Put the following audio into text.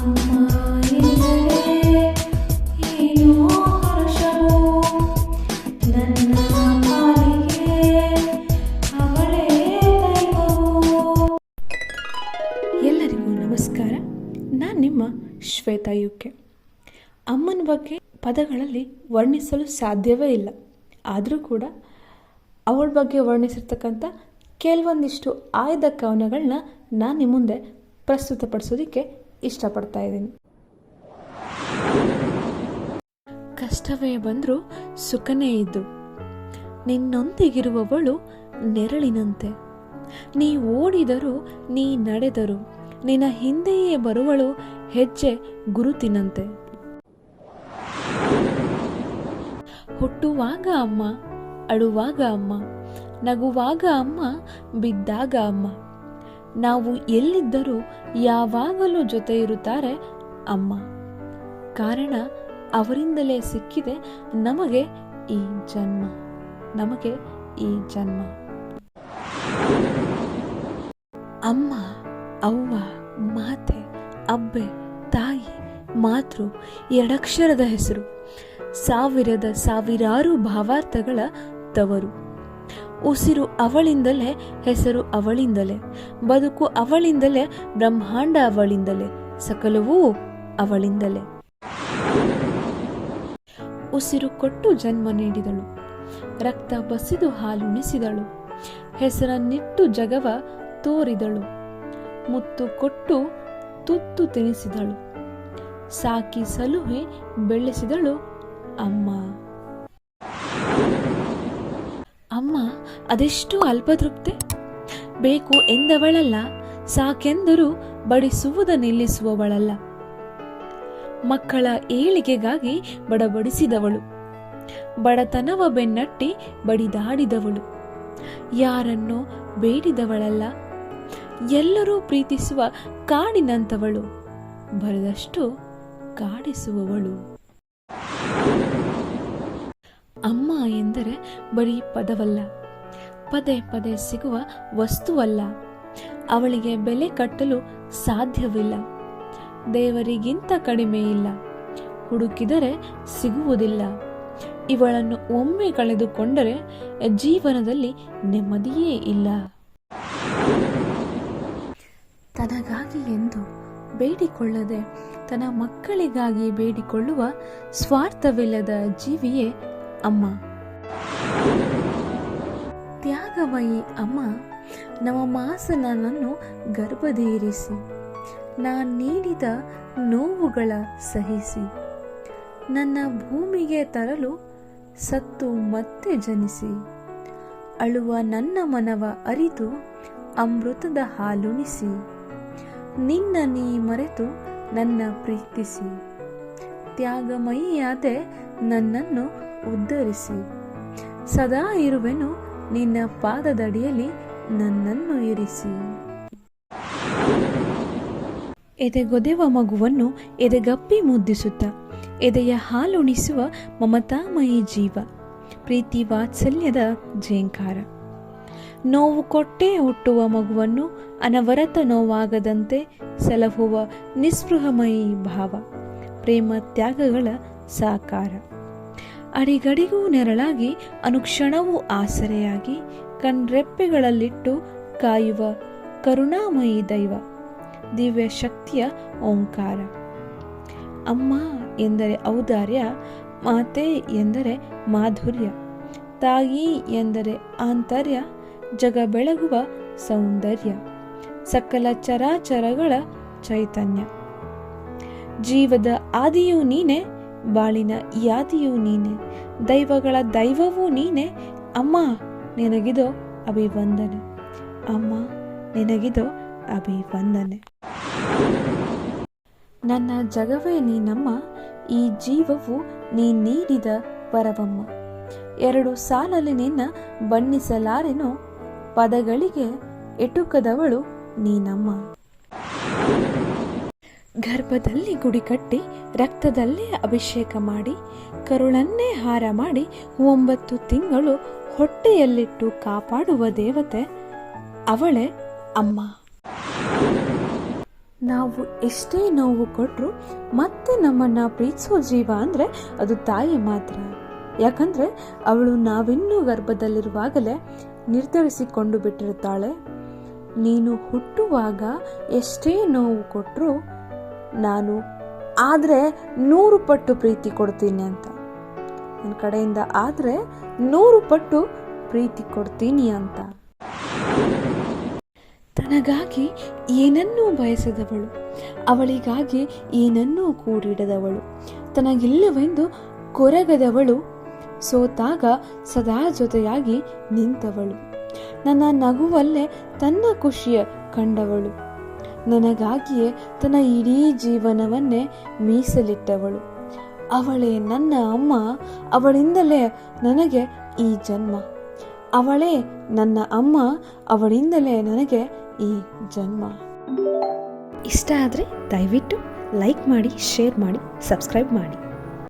ನಮಸ್ಕಾರ. ನಾನು ನಿಮ್ಮ ಶ್ವೇತಾ ಯುಕೆ. ಅಮ್ಮನ ಬಗ್ಗೆ ಪದಗಳಲ್ಲಿ ವರ್ಣಿಸಲು ಸಾಧ್ಯವೇ ಇಲ್ಲ. ಆದರೂ ಕೂಡ ಅವಳ ಬಗ್ಗೆ ವರ್ಣಿಸಿರ್ತಕ್ಕಂಥ ಕೆಲವೊಂದಿಷ್ಟು ಆಯ್ದ ಕವನಗಳನ್ನ ನಾನು ನಿಮ್ಮ ಮುಂದೆ ಪ್ರಸ್ತುತಪಡಿಸೋದಕ್ಕೆ ಇಷ್ಟಪಡ್ತಾ ಇದ್ದೀನಿ. ಕಷ್ಟವೇ ಬಂದರೂ ಸುಖನೇ ಇದ್ದು, ನಿನ್ನೊಂದಿಗಿರುವವಳು ನೆರಳಿನಂತೆ. ನೀ ಓಡಿದರೂ ನೀ ನಡೆದರು ನಿನ್ನ ಹಿಂದೆಯೇ ಬರುವಳು ಹೆಜ್ಜೆ ಗುರುತಿನಂತೆ. ಹುಟ್ಟುವಾಗ ಅಮ್ಮ, ಅಳುವಾಗ ಅಮ್ಮ, ನಗುವಾಗ ಅಮ್ಮ, ಬಿದ್ದಾಗ ಅಮ್ಮ. ನಾವು ಎಲ್ಲಿದ್ದರೂ ಯಾವಾಗಲೂ ಜೊತೆ ಇರುತ್ತಾರೆ ಅಮ್ಮ. ಕಾರಣ ಅವರಿಂದಲೇ ಸಿಕ್ಕಿದೆ ನಮಗೆ ಈ ಜನ್ಮ. ನಮಗೆ ಈ ಜನ್ಮ. ಅಮ್ಮ, ಅವ್ವ, ಮಾತೆ, ಅಬ್ಬೆ, ತಾಯಿ, ಮಾತೃ ಎರಡಕ್ಷರದ ಹೆಸರು. ಸಾವಿರದ ಸಾವಿರಾರು ಭಾವಾರ್ಥಗಳ ತವರು. ಉಸಿರು ಅವಳಿಂದಲೇ, ಹೆಸರು ಅವಳಿಂದಲೇ, ಬದುಕು ಅವಳಿಂದಲೇ, ಬ್ರಹ್ಮಾಂಡ ಅವಳಿಂದಲೇ, ಸಕಲವೂ ಅವಳಿಂದಲೇ. ಉಸಿರು ಕೊಟ್ಟು ಜನ್ಮ ನೀಡಿದಳು, ರಕ್ತ ಬಸಿದು ಹಾಲುಣಿಸಿದಳು ಹೆಸರನ್ನಿಟ್ಟು ಜಗವ ತೋರಿದಳು, ಮುತ್ತು ಕೊಟ್ಟು ತುತ್ತು ತಿನಿಸಿದಳು, ಸಾಕಿ ಸಲುಹೆ ಬೆಳೆಸಿದಳು ಅಮ್ಮ. ಅಮ್ಮ, ಅದೆಷ್ಟು ಅಲ್ಪತೃಪ್ತೆ? ಬೇಕು ಎಂದವಳಲ್ಲ, ಸಾಕೆಂದರೂ ಬಡಿಸುವುದ ನಿಲ್ಲಿಸುವವಳಲ್ಲ. ಮಕ್ಕಳ ಏಳಿಗೆಗಾಗಿ ಬಡಬಡಿಸಿದವಳು. ಬಡತನವ ಬೆನ್ನಟ್ಟಿ ಬಡಿದಾಡಿದವಳು. ಯಾರನ್ನು ಬೇಡಿದವಳಲ್ಲ. ಎಲ್ಲರೂ ಪ್ರೀತಿಸುವ ಕಾಡಿನಂತವಳು. ಬರೆದಷ್ಟು ಕಾಡಿಸುವವಳು. ಅಮ್ಮ ಎಂದರೆ ಬರೀ ಪದವಲ್ಲ. ಪದೇ ಪದೇ ಸಿಗುವ ವಸ್ತುವಲ್ಲ. ಅವಳಿಗೆ ಬೆಲೆ ಕಟ್ಟಲು ಸಾಧ್ಯವಿಲ್ಲ. ದೇವರಿಗಿಂತ ಕಡಿಮೆ ಇಲ್ಲ. ಹುಡುಕಿದರೆ ಸಿಗುವುದಿಲ್ಲ. ಇವಳನ್ನು ಒಮ್ಮೆ ಕಳೆದುಕೊಂಡರೆ ಜೀವನದಲ್ಲಿ ನೆಮ್ಮದಿಯೇ ಇಲ್ಲ. ತನಗಾಗಿ ಎಂದು ಬೇಡಿಕೊಳ್ಳದೆ ತನ್ನ ಮಕ್ಕಳಿಗಾಗಿ ಬೇಡಿಕೊಳ್ಳುವ ಸ್ವಾರ್ಥವಿಲ್ಲದ ಜೀವಿಯೇ ಅಮ್ಮ. ತ್ಯಾಗಮಯಿ ಅಮ್ಮ ನವಮಾಸನನ್ನು ಗರ್ಭಧೀರಿಸಿ. ನಾನು ನೀಡಿದ ನೋವುಗಳ ಸಹಿಸಿ. ನನ್ನ ಭೂಮಿಗೆ ತರಲು ಸತ್ತು ಮತ್ತೆ ಜನಿಸಿ. ಅಳುವ ನನ್ನ ಮನವ ಅರಿತು ಅಮೃತದ ಹಾಲುಣಿಸಿ ನಿನ್ನ ನೀ ಮರೆತು ನನ್ನ ಪ್ರೀತಿಸಿ. ತ್ಯಾಗಮಯಿಯಾದೆ ನನ್ನನ್ನು ಉದ್ಧರಿಸಿ. ಸದಾ ಇರುವೆನು, ನಿನ್ನ ಪಾದದಡಿಯಲ್ಲಿ ನನ್ನನ್ನು ಇರಿಸಿ. ಎದೆಗೊದೆವ ಮಗುವನ್ನು ಎದೆಗಪ್ಪಿ ಮುದ್ದಿಸುತ್ತ, ಎದೆಯ ಹಾಲುಣಿಸುವ ಮಮತಾಮಯಿ ಜೀವ, ಪ್ರೀತಿ ವಾತ್ಸಲ್ಯದ ಜೇಂಕಾರ. ನೋವು ಕೊಟ್ಟೆ ಹುಟ್ಟುವ ಮಗುವನ್ನು ಅನವರತ ನೋವಾಗದಂತೆ ಸಲಹುವ ನಿಸ್ಪೃಹಮಯಿ ಭಾವ, ಪ್ರೇಮ ತ್ಯಾಗಗಳ ಸಾಕಾರ. ಅಡಿಗಡಿಗೂ ನೆರಳಾಗಿ ಅನುಕ್ಷಣವೂ ಆಸರೆಯಾಗಿ ಕಣ್ರೆಪ್ಪೆಗಳಲ್ಲಿಟ್ಟು ಕಾಯುವ ಕರುಣಾಮಯಿ ದೈವ, ದಿವ್ಯ ಶಕ್ತಿಯ ಓಂಕಾರ. ಅಮ್ಮ ಎಂದರೆ ಔದಾರ್ಯ, ಮಾತೆ ಎಂದರೆ ಮಾಧುರ್ಯ, ತಾಯಿ ಎಂದರೆ ಆಂತರ್ಯ, ಜಗ ಬೆಳಗುವ ಸೌಂದರ್ಯ, ಸಕಲ ಚರಾಚರಗಳ ಚೈತನ್ಯ. ಜೀವದ ಆದಿಯೂ ನೀನೆ ಬಾಳಿನ ಯಾತಿಯೂ ನೀನೆ, ದೈವಗಳ ದೈವವೂ ನೀನೆ. ಅಮ್ಮ, ನಿನಗಿದೋ ಅಭಿವಂದನೆ. ಅಮ್ಮ, ನಿನಗಿದೋ ಅಭಿವಂದನೆ. ನನ್ನ ಜಗವೇ ನೀನಮ್ಮ ಈ ಜೀವವು ನೀ ನೀಡಿದ ಪರವಮ್ಮ ಎರಡು ಸಾಲಲ್ಲಿ ನಿನ್ನ ಬಣ್ಣಿಸಲಾರೆನೋ, ಪದಗಳಿಗೆ ಎಟುಕದವಳು ನೀನಮ್ಮ ಗರ್ಭದಲ್ಲಿ ಗುಡಿ ಕಟ್ಟಿ ರಕ್ತದಲ್ಲೇ ಅಭಿಷೇಕ ಮಾಡಿ, ಕರುಳನ್ನೇ ಹಾರ ಮಾಡಿ ಒಂಬತ್ತು ತಿಂಗಳು ಹೊಟ್ಟೆಯಲ್ಲಿಟ್ಟು ಕಾಪಾಡುವ ದೇವತೆ ಅವಳೆ ಅಮ್ಮ. ನಾವು ಎಷ್ಟೇ ನೋವು ಕೊಟ್ಟರು ಮತ್ತೆ ನಮ್ಮನ್ನು ಪ್ರೀತಿಸೋ ಜೀವ ಅಂದರೆ ಅದು ತಾಯಿ ಮಾತ್ರ. ಯಾಕಂದರೆ ಅವಳು ನಾವಿನ್ನೂ ಗರ್ಭದಲ್ಲಿರುವಾಗಲೇ ನಿರ್ಧರಿಸಿಕೊಂಡು ಬಿಟ್ಟಿರುತ್ತಾಳೆ. ನೀನು ಹುಟ್ಟುವಾಗ ಎಷ್ಟೇ ನೋವು ಕೊಟ್ಟರು ನಾನು, ಆದರೆ ನೂರು ಪಟ್ಟು ಪ್ರೀತಿ ಕೊಡ್ತೀನಿ ಅಂತ. ನನ್ನ ಕಡೆಯಿಂದ ಆದರೆ ನೂರು ಪಟ್ಟು ಪ್ರೀತಿ ಕೊಡ್ತೀನಿ ಅಂತ. ತನಗಾಗಿ ಏನನ್ನೂ ಬಯಸದವಳು. ಅವಳಿಗಾಗಿ ಏನನ್ನೂ ಕೂಡಿಡದವಳು. ತನಗಿಲ್ಲವೆಂದು ಕೊರಗದವಳು. ಸೋತಾಗ ಸದಾ ಜೊತೆಯಾಗಿ ನಿಂತವಳು. ನನ್ನ ನಗುವಲ್ಲೇ ತನ್ನ ಖುಷಿಯ ಕಂಡವಳು. ನನಗಾಗಿಯೇ ತನ್ನ ಇಡೀ ಜೀವನವನ್ನೇ ಮೀಸಲಿಟ್ಟವಳು. ಅವಳೇ ನನ್ನ ಅಮ್ಮ, ಅವಳಿಂದಲೇ ನನಗೆ ಈ ಜನ್ಮ. ಅವಳೇ ನನ್ನ ಅಮ್ಮ, ಅವಳಿಂದಲೇ ನನಗೆ ಈ ಜನ್ಮ. ಇಷ್ಟ ಆದರೆ ದಯವಿಟ್ಟು ಲೈಕ್ ಮಾಡಿ, ಶೇರ್ ಮಾಡಿ, ಸಬ್ಸ್ಕ್ರೈಬ್ ಮಾಡಿ.